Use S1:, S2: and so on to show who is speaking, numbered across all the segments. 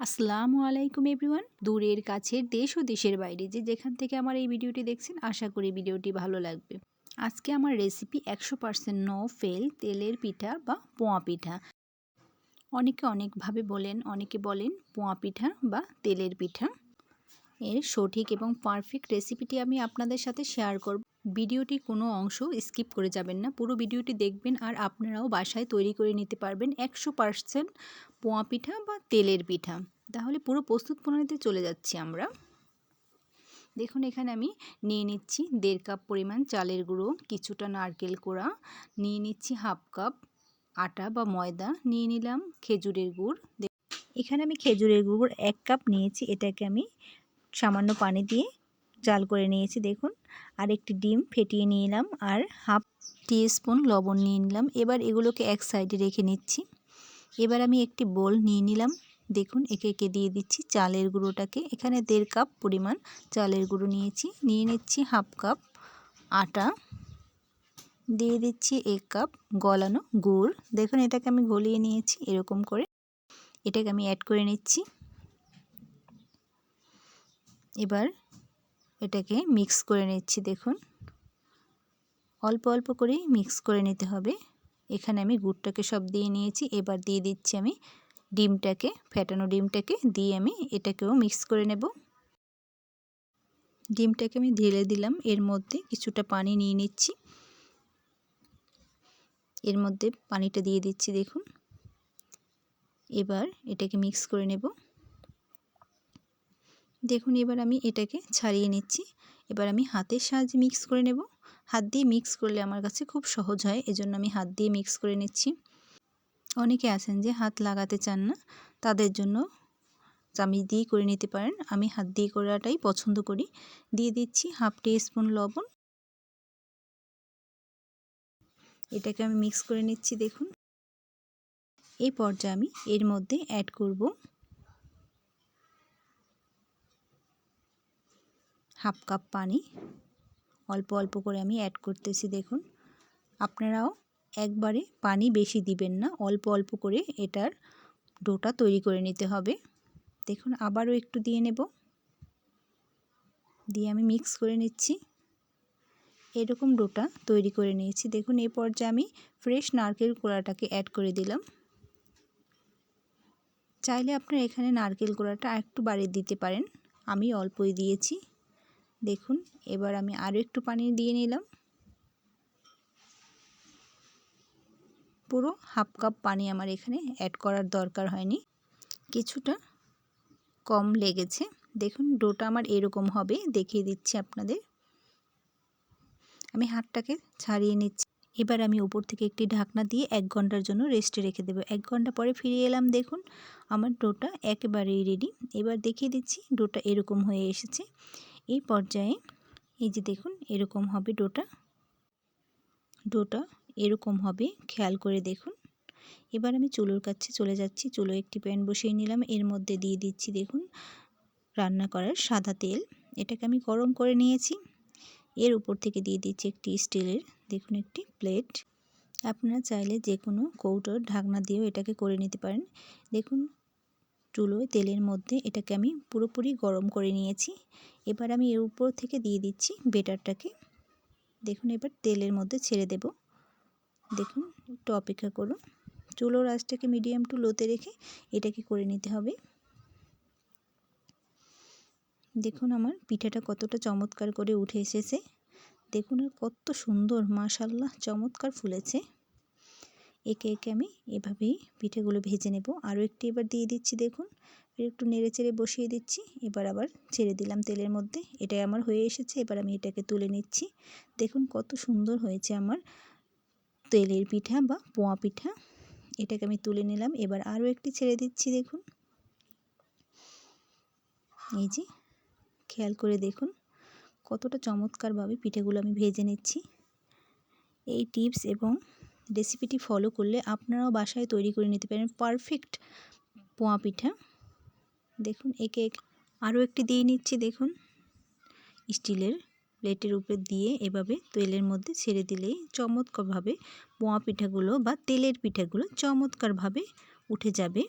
S1: আসসালামু আলাইকুম এভরিওয়ান। দূরের কাছের দেশ ও দেশের বাইরে যে যেখান থেকে আমার এই ভিডিওটি দেখছেন, আশা করি ভিডিওটি ভালো লাগবে। আজকে আমার রেসিপি একশো পার্সেন্ট নো ফেল তেলের পিঠা বা পোয়া পিঠা। অনেকে অনেকভাবে বলেন, অনেকে বলেন পোয়া পিঠা বা তেলের পিঠা। এর সঠিক এবং পারফেক্ট রেসিপিটি আমি আপনাদের সাথে শেয়ার করব। ভিডিওটি কোনো অংশ স্কিপ করে যাবেন না। পুরো ভিডিওটি দেখবেন আর আপনারাও বাসায় তৈরি করে নিতে পারবেন একশো পার্সেন্ট পোয়া পিঠা বা তেলের পিঠা। তাহলে পুরো প্রস্তুত প্রণালীতে চলে যাচ্ছি আমরা। দেখুন, এখানে আমি নিয়ে নিচ্ছি দেড় কাপ পরিমাণ চালের গুঁড়ো, কিছুটা নারকেল কোড়া, নিয়ে নিচ্ছি হাফ কাপ আটা বা ময়দা, নিয়ে নিলাম খেজুরের গুড়। এখানে আমি খেজুরের গুড় এক কাপ নিয়েছি, এটাকে আমি সামান্য পানি দিয়ে জাল করে নিয়েছি, দেখুন। আর একটি ডিম ফেটিয়ে নিলাম আর হাফ টি স্পুন লবণ নিয়ে নিলাম। এবার এগুলোকে এক সাইডে রেখে নিচ্ছি। এবার আমি একটি বোল নিয়ে নিলাম। দেখুন, একে একে দিয়ে দিচ্ছি চালের গুঁড়োটাকে। এখানে দেড় কাপ পরিমাণ চালের গুঁড়ো নিয়েছি। নিয়ে নিচ্ছি হাফ কাপ আটা। দিয়ে দিচ্ছি এক কাপ গলানো গুড়। দেখুন, এটাকে আমি গলিয়ে নিয়েছি এরকম করে। এটাকে আমি অ্যাড করে নিচ্ছি। এবার এটাকে মিক্স করে নিচ্ছি, দেখুন। অল্প অল্প করেই মিক্স করে নিতে হবে। এখানে আমি গুড়টাকে সব দিয়ে নিয়েছি, এবার দিয়ে দিচ্ছি আমি ডিমটাকে ফ্যাটানো ডিমটাকে, দিয়ে আমি এটাকেও মিক্স করে নেব। ডিমটাকে আমি ঢেলে দিলাম, এর মধ্যে কিছুটা পানি নিয়ে নিচ্ছি। এর মধ্যে পানিটা দিয়ে দিচ্ছি, দেখুন। এবার এটাকে মিক্স করে নেব। দেখুন, এবার আমি এটাকে ছাড়িয়ে নিচ্ছি। এবার আমি হাতের সাহায্যে মিক্স করে নেব। হাত দিয়ে মিক্স করলে আমার কাছে খুব সহজ হয়, এজন্য আমি হাত দিয়ে মিক্স করে নিচ্ছি। অনেকে আছেন যে হাত লাগাতে চান না, তাদের জন্য চামিচ দিয়ে করে নিতে পারেন। আমি হাত দিয়ে করাটাই পছন্দ করি। দিয়ে দিচ্ছি হাফ টি স্পুন লবণ। এটাকে আমি মিক্স করে নিচ্ছি, দেখুন। এই পর্যায়ে আমি এর মধ্যে অ্যাড করব। হাফ কাপ পানি। অল্প অল্প করে আমি অ্যাড করতেছি, দেখুন। আপনারাও একবারে পানি বেশি দিবেন না, অল্প অল্প করে এটার ডোটা তৈরি করে নিতে হবে। দেখুন, আবারও একটু দিয়ে নেব। দিয়ে আমি মিক্স করে নিচ্ছি। এরকম ডোটা তৈরি করে নিয়েছি। দেখুন এই পর্যায়ে আমি ফ্রেশ নারকেল কোড়াটাকে অ্যাড করে দিলাম। চাইলে আপনারা এখানে নারকেল কোড়াটা একটু বাড়িয়ে দিতে পারেন। আমি অল্পই দিয়েছি। দেখুন, এবার আমি আরও একটু পানি দিয়ে নিলাম। পুরো হাফ কাপ পানি আমার এখানে অ্যাড করার দরকার হয়নি। কিছুটা কম লেগেছে। দেখুন, ডোটা আমার এরকম হবে, দেখিয়ে দিচ্ছি আপনাদের। আমি হাতটাকে ছাড়িয়ে নিচ্ছি। এবার আমি উপর থেকে একটি ঢাকনা দিয়ে এক ঘণ্টার জন্য রেস্টে রেখে দেবো। এক ঘণ্টা পরে ফিরে এলাম, দেখুন, আমার ডোটা একেবারেই রেডি এবার দেখিয়ে দিচ্ছি, ডোটা এরকম হয়ে এসেছে। এই পর্যায়ে এই যে দেখুন, এরকম হবে ডোটা। ডোটা এরকম হবে, খেয়াল করে দেখুন। এবার আমি চুলোর কাছে চলে যাচ্ছি, চুলো একটি প্যান বসিয়ে নিলাম। এর মধ্যে দিয়ে দিচ্ছি দেখুন, রান্না করার সাদা তেল। এটাকে আমি গরম করে নিয়েছি। এর উপর থেকে দিয়ে দিচ্ছি একটি স্টিলের, দেখুন একটি প্লেট। আপনারা চাইলে যে কোনো কৌটোর ঢাকনা দিয়েও এটাকে করে নিতে পারেন। দেখুন চুলোয় তেলের মধ্যে এটাকে আমি পুরোপুরি গরম করে নিয়েছি। এবার আমি এর উপর থেকে দিয়ে দিচ্ছি বেটারটাকে। দেখুন, এবার তেলের মধ্যে ছেড়ে দেব। দেখুন, একটু অপেক্ষা করুন। চুলোর আঁচটাকে মিডিয়াম টু লোতে রেখে এটাকে করে নিতে হবে। দেখুন, আমার পিঠাটা কতটা চমৎকার করে উঠে এসেছে। দেখুন কত সুন্দর মাশাল্লাহ চমৎকার ফুলেছে। একে একে আমি এভাবেই পিঠেগুলো ভেজে নেব। আরও একটি এবার দিয়ে দিচ্ছি, দেখুন। একটু নেড়ে চেড়ে বসিয়ে দিচ্ছি। এবার আবার ছেড়ে দিলাম তেলের মধ্যে। এটাই আমার হয়ে এসেছে। এবার আমি এটাকে তুলে নিচ্ছি। দেখুন কত সুন্দর হয়েছে আমার তেলের পিঠা বা পোয়া পিঠা। এটাকে আমি তুলে নিলাম। এবার আরও একটি ছেড়ে দিচ্ছি, দেখুন। এই যে, খেয়াল করে দেখুন। কতটা চমৎকারভাবে পিঠেগুলো আমি ভেজে নিচ্ছি। এই টিপস এবং রেসিপিটি ফলো করলে আপনারাও বাসায় তৈরি করে নিতে পারেন পারফেক্ট পোয়া পিঠা। দেখুন, একে এক আরও একটি দিয়ে নিচ্ছি, দেখুন। স্টিলের প্লেটের উপরে দিয়ে এভাবে তেলের মধ্যে ছেড়ে দিলেই চমৎকারভাবে পোয়া পিঠাগুলো বা তেলের পিঠাগুলো চমৎকারভাবে উঠে যাবে।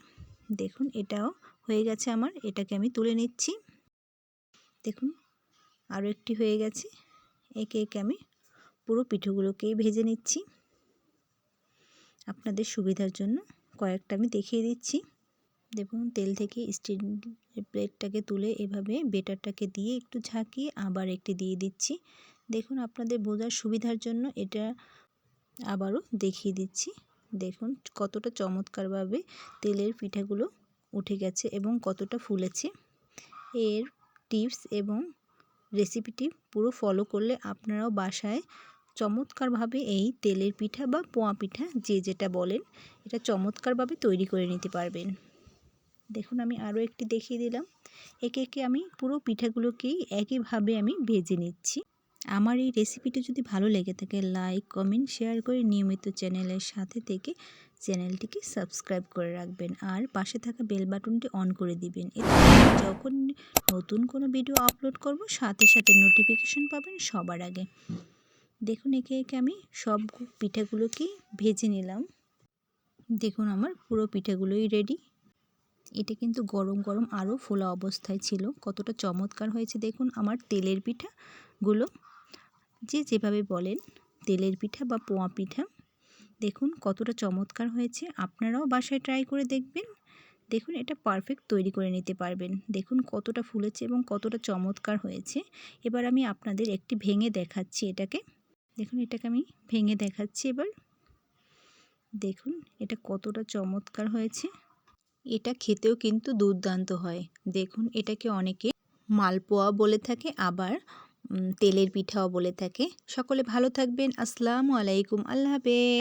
S1: দেখুন, এটাও হয়ে গেছে আমার, এটাকে আমি তুলে নিচ্ছি। দেখুন, আরও একটি হয়ে গেছে, একে একে আমি পুরো পিঠেগুলোকেই ভেজে নিচ্ছি। আপনাদের সুবিধার জন্য কয়েকটা আমি দেখিয়ে দিচ্ছি। দেখুন, তেল থেকে স্টিল প্লেটটাকে তুলে এভাবে বেটারটাকে দিয়ে একটু ঝাঁকিয়ে আবার একটি দিয়ে দিচ্ছি। দেখুন, আপনাদের বোঝার সুবিধার জন্য এটা আবারও দেখিয়ে দিচ্ছি। দেখুন, কতটা চমৎকারভাবে তেলের পিঠাগুলো উঠে গেছে এবং কতটা ফুলেছে। এর টিপস এবং রেসিপিটি পুরো ফলো করলে আপনারাও বাসায় চমৎকারভাবে এই তেলের পিঠা বা পোয়া পিঠা, যে যেটা বলেন, এটা চমৎকারভাবে তৈরি করে নিতে পারবেন। দেখুন, আমি আরও একটি দেখিয়ে দিলাম। একে একে আমি পুরো পিঠাগুলোকেই একইভাবে আমি ভেজে নিচ্ছি। আমার এই রেসিপিটি যদি ভালো লেগে থাকে, লাইক, কমেন্ট, শেয়ার করে নিয়মিত চ্যানেলের সাথে থেকে চ্যানেলটিকে সাবস্ক্রাইব করে রাখবেন আর পাশে থাকা বেল বাটনটি অন করে দিবেন। এতে যখন নতুন কোনো ভিডিও আপলোড করব, সাথে সাথে নোটিফিকেশন পাবেন সবার আগে। দেখুন, একে একে আমি সব পিঠাগুলোকেই ভেজে নিলাম। দেখুন, আমার পুরো পিঠাগুলোই রেডি এটা কিন্তু গরম গরম আরও ফোলা অবস্থায় ছিল। কতটা চমৎকার হয়েছে দেখুন, আমার তেলের পিঠাগুলো। যে যেভাবে বলেন, তেলের পিঠা বা পোয়া পিঠা। দেখুন, কতটা চমৎকার হয়েছে। আপনারাও বাসায় ট্রাই করে দেখবেন। দেখুন, এটা পারফেক্ট তৈরি করে নিতে পারবেন। দেখুন, কতটা ফুলেছে এবং কতটা চমৎকার হয়েছে। এবার আমি আপনাদের একটি ভেঙে দেখাচ্ছি এটাকে। দেখুন, এটাকে আমি ভেঙে দেখাচ্ছি এবার। দেখুন, এটা কতটা চমৎকার হয়েছে। এটা খেতেও কিন্তু দুর্দান্ত হয়। দেখুন, এটাকে অনেকে মালপোয়া বলে থাকে, আবার তেলের পিঠাও বলে থাকে। সকলে ভালো থাকবেন। আসসালামু আলাইকুম। আল্লাহ হাফেজ।